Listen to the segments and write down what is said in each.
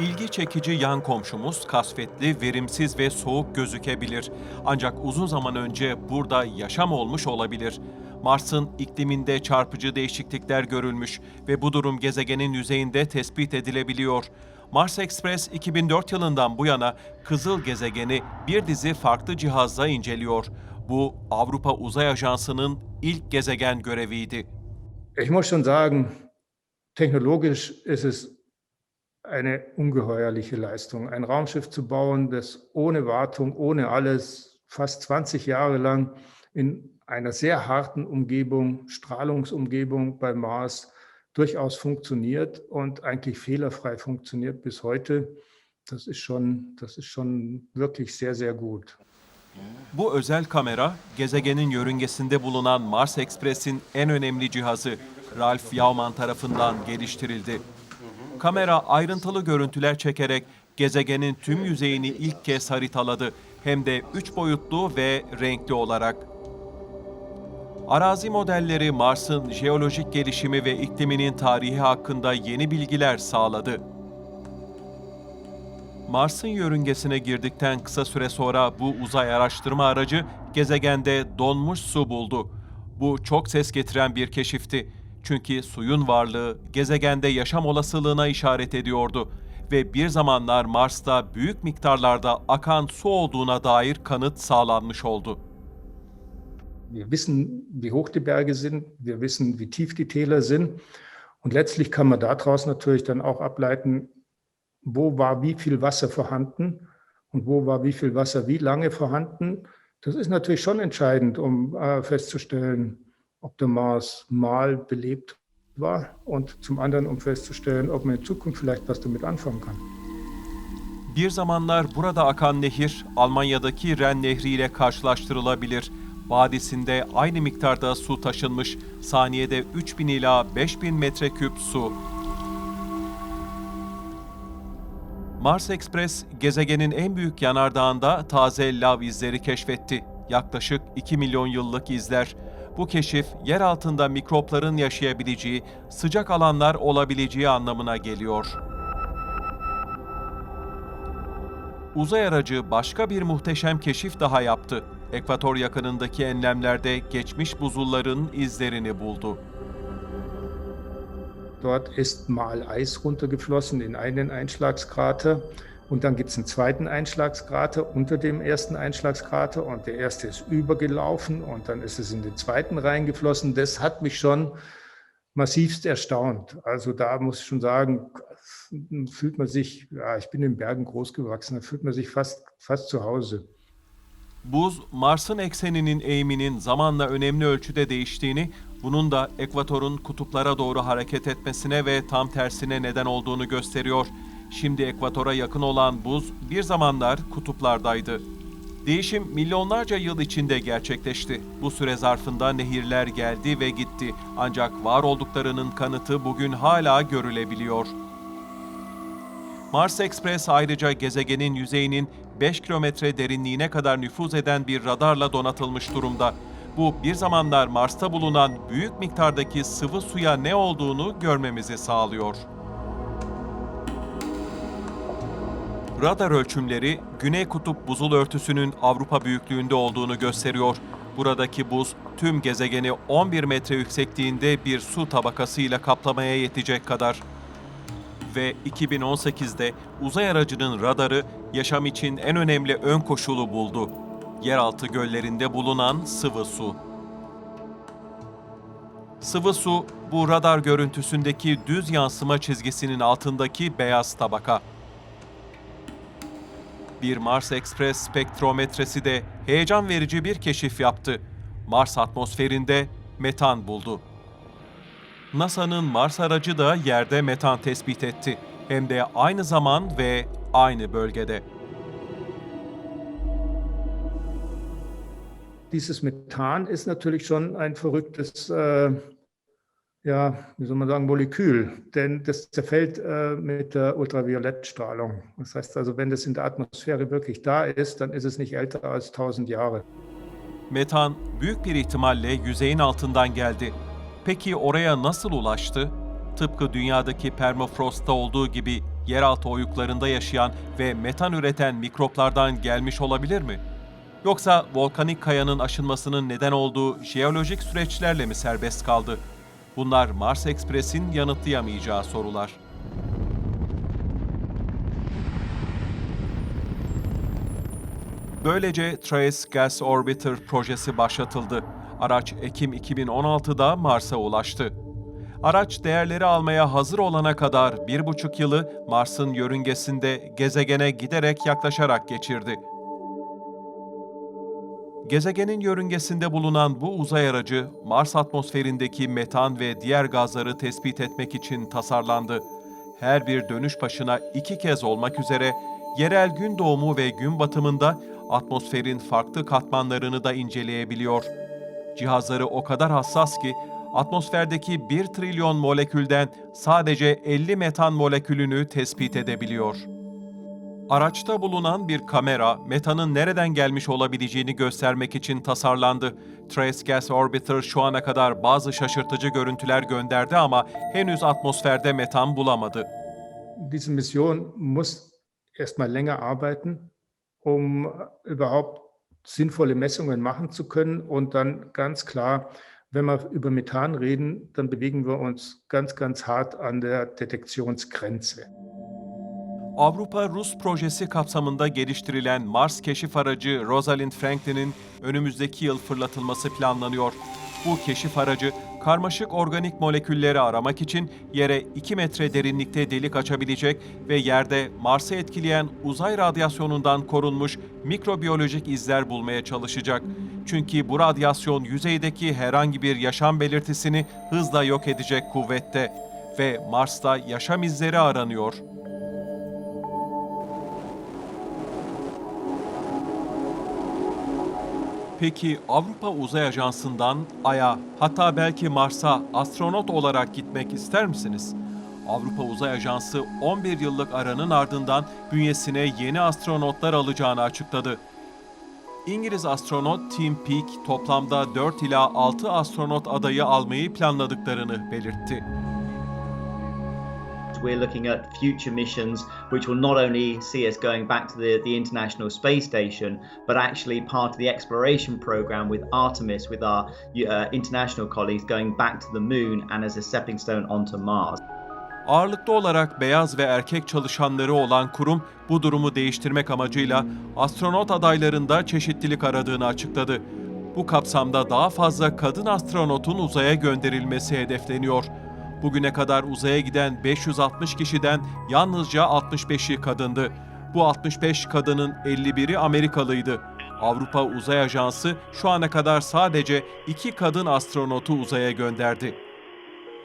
İlgi çekici yan komşumuz kasvetli, verimsiz ve soğuk gözükebilir. Ancak uzun zaman önce burada yaşam olmuş olabilir. Mars'ın ikliminde çarpıcı değişiklikler görülmüş ve bu durum gezegenin yüzeyinde tespit edilebiliyor. Mars Express 2004 yılından bu yana kızıl gezegeni bir dizi farklı cihazla inceliyor. Bu Avrupa Uzay Ajansı'nın ilk gezegen göreviydi. Ich muss schon sagen, technologisch ist es eine ungeheuerliche Leistung, ein Raumschiff zu bauen, das ohne Wartung, ohne alles fast 20 Jahre lang in einer sehr harten Umgebung, Strahlungsumgebung bei Mars durchaus funktioniert und eigentlich fehlerfrei funktioniert bis heute. Das ist schon, das ist schon wirklich sehr, sehr gut. Bu özel kamera, gezegenin yörüngesinde bulunan Mars Express'in en önemli cihazı Ralph Yauman tarafından geliştirildi. Kamera ayrıntılı görüntüler çekerek gezegenin tüm yüzeyini ilk kez haritaladı. Hem de üç boyutlu ve renkli olarak. Arazi modelleri Mars'ın jeolojik gelişimi ve ikliminin tarihi hakkında yeni bilgiler sağladı. Mars'ın yörüngesine girdikten kısa süre sonra bu uzay araştırma aracı gezegende donmuş su buldu. Bu çok ses getiren bir keşifti. Çünkü suyun varlığı gezegende yaşam olasılığına işaret ediyordu ve bir zamanlar Mars'ta büyük miktarlarda akan su olduğuna dair kanıt sağlanmış oldu. Wir wissen, wie hoch die Berge sind, wir wissen, wie tief die Täler sind. Und letztlich kann man daraus natürlich dann auch ableiten, wo war wie viel Wasser vorhanden und wo war wie viel Wasser wie lange vorhanden. Das ist natürlich schon entscheidend, um äh, festzustellen, ob der Mars mal belebt war und zum anderen, um festzustellen, ob man in Zukunft vielleicht was damit anfangen kann. Bir zamanlar burada akan nehir Almanya'daki Ren Nehri ile karşılaştırılabilir. Vadisinde aynı miktarda su taşınmış, saniyede 3000 ila 5000 metreküp su. Mars Express, gezegenin en büyük yanardağında taze lav izleri keşfetti. Yaklaşık 2 milyon yıllık izler. Bu keşif, yer altında mikropların yaşayabileceği, sıcak alanlar olabileceği anlamına geliyor. Uzay aracı başka bir muhteşem keşif daha yaptı. Ekvator yakınındaki enlemlerde geçmiş buzulların izlerini buldu. Dort ist mal Eis runtergeflossen in einen Einschlagskrater und dann gibt es einen zweiten Einschlagskrater unter dem ersten Einschlagskrater und der erste ist übergelaufen und dann ist es in den zweiten reingeflossen. Das hat mich schon massivst erstaunt. Also da muss ich schon sagen, fühlt man sich, ja, ich bin in Bergen groß gewachsen, da fühlt man sich fast, fast zu Hause. Buz, Mars'ın ekseninin eğiminin zamanla önemli ölçüde değiştiğini, bunun da ekvatorun kutuplara doğru hareket etmesine ve tam tersine neden olduğunu gösteriyor. Şimdi ekvatora yakın olan buz bir zamanlar kutuplardaydı. Değişim milyonlarca yıl içinde gerçekleşti. Bu süre zarfında nehirler geldi ve gitti. Ancak var olduklarının kanıtı bugün hala görülebiliyor. Mars Express ayrıca gezegenin yüzeyinin 5 kilometre derinliğine kadar nüfuz eden bir radarla donatılmış durumda. Bu bir zamanlar Mars'ta bulunan büyük miktardaki sıvı suya ne olduğunu görmemizi sağlıyor. Radar ölçümleri Güney Kutup buzul örtüsünün Avrupa büyüklüğünde olduğunu gösteriyor. Buradaki buz tüm gezegeni 11 metre yüksekliğinde bir su tabakasıyla kaplamaya yetecek kadar ve 2018'de uzay aracının radarı yaşam için en önemli ön koşulu buldu. Yeraltı göllerinde bulunan sıvı su. Sıvı su, bu radar görüntüsündeki düz yansıma çizgisinin altındaki beyaz tabaka. Bir Mars Express spektrometresi de heyecan verici bir keşif yaptı. Mars atmosferinde metan buldu. NASA'nın Mars aracı da yerde metan tespit etti. Hem de aynı zaman ve aynı bölgede. Dieses Methan ist natürlich schon ein verrücktes, äh, ja, wie soll man sagen, Molekül, denn das zerfällt äh, mit der Ultraviolettstrahlung. Das heißt also, wenn das in der Atmosphäre wirklich da ist, dann ist es nicht älter als 1000 Jahre. Metan büyük bir ihtimalle yüzeyin altından geldi. Peki oraya nasıl ulaştı? Tıpkı dünyadaki permafrostta olduğu gibi yeraltı oyuklarında yaşayan ve metan üreten mikroplardan gelmiş olabilir mi? Yoksa volkanik kayanın aşınmasının neden olduğu jeolojik süreçlerle mi serbest kaldı? Bunlar Mars Express'in yanıtlayamayacağı sorular. Böylece Trace Gas Orbiter projesi başlatıldı. Araç Ekim 2016'da Mars'a ulaştı. Araç değerleri almaya hazır olana kadar bir buçuk yılı Mars'ın yörüngesinde gezegene giderek yaklaşarak geçirdi. Gezegenin yörüngesinde bulunan bu uzay aracı, Mars atmosferindeki metan ve diğer gazları tespit etmek için tasarlandı. Her bir dönüş başına iki kez olmak üzere yerel gün doğumu ve gün batımında atmosferin farklı katmanlarını da inceleyebiliyor. Cihazları o kadar hassas ki atmosferdeki 1 trilyon molekülden sadece 50 metan molekülünü tespit edebiliyor. Araçta bulunan bir kamera, metanın nereden gelmiş olabileceğini göstermek için tasarlandı. Trace Gas Orbiter şu ana kadar bazı şaşırtıcı görüntüler gönderdi ama henüz atmosferde metan bulamadı. Diese Mission muss erstmal länger arbeiten, um überhaupt sinnvolle Messungen machen zu können. Und dann ganz klar, wenn wir über Methan reden, dann bewegen wir uns ganz, ganz hart an der Detektionsgrenze. Avrupa-Rus projesi kapsamında geliştirilen Mars keşif aracı Rosalind Franklin'in önümüzdeki yıl fırlatılması planlanıyor. Bu keşif aracı karmaşık organik molekülleri aramak için yere 2 metre derinlikte delik açabilecek ve yerde Mars'ı etkileyen uzay radyasyonundan korunmuş mikrobiyolojik izler bulmaya çalışacak. Çünkü bu radyasyon yüzeydeki herhangi bir yaşam belirtisini hızla yok edecek kuvvette ve Mars'ta yaşam izleri aranıyor. Peki Avrupa Uzay Ajansı'ndan Ay'a hatta belki Mars'a astronot olarak gitmek ister misiniz? Avrupa Uzay Ajansı 11 yıllık aranın ardından bünyesine yeni astronotlar alacağını açıkladı. İngiliz astronot Tim Peake toplamda 4 ila 6 astronot adayı almayı planladıklarını belirtti. We're looking at future missions which will not only see us going back to the, the International Space Station, but actually part of the exploration program with Artemis, with our uh, international colleagues, going back to the moon and as a stepping stone onto Mars. Ağırlıklı olarak beyaz ve erkek çalışanları olan kurum bu durumu değiştirmek amacıyla astronot adaylarında çeşitlilik aradığını açıkladı. Bu kapsamda daha fazla kadın astronotun uzaya gönderilmesi hedefleniyor. Bugüne kadar uzaya giden 560 kişiden yalnızca 65'i kadındı. Bu 65 kadının 51'i Amerikalıydı. Avrupa Uzay Ajansı şu ana kadar sadece iki kadın astronotu uzaya gönderdi.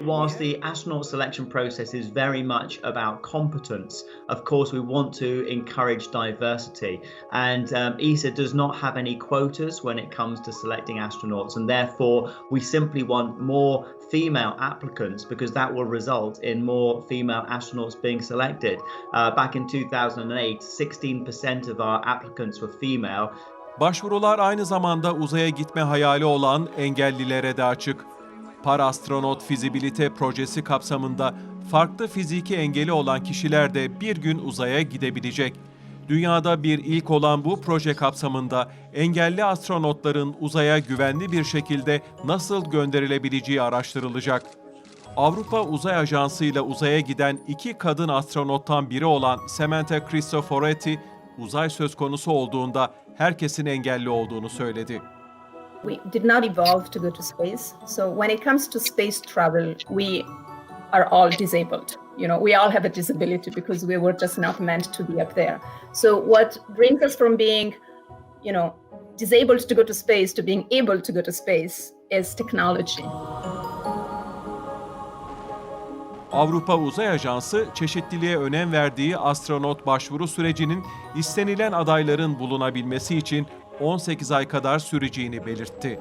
Whilst the astronaut selection process is very much about competence, of course, we want to encourage diversity. And um, ESA does not have any quotas when it comes to selecting astronauts, and therefore, we simply want more female applicants because that will result in more female astronauts being selected. Uh, back in 2008, 16% of our applicants were female, Başvurular aynı zamanda uzaya gitme hayali olan engellilere de açık. Parastronot Fizibilite Projesi kapsamında farklı fiziki engeli olan kişiler de bir gün uzaya gidebilecek. Dünyada bir ilk olan bu proje kapsamında engelli astronotların uzaya güvenli bir şekilde nasıl gönderilebileceği araştırılacak. Avrupa Uzay Ajansı ile uzaya giden iki kadın astronottan biri olan Samantha Cristoforetti, uzay söz konusu olduğunda herkesin engelli olduğunu söyledi. We did not evolve to go to space. So when it comes to space travel, we are all disabled. You know, we all have a disability because we were just not meant to be up there. So what brings us from being, you know, disabled to go to space to being able to go to space is technology. Avrupa Uzay Ajansı çeşitliliğe önem verdiği astronot başvuru sürecinin istenilen adayların bulunabilmesi için 18 ay kadar süreceğini belirtti.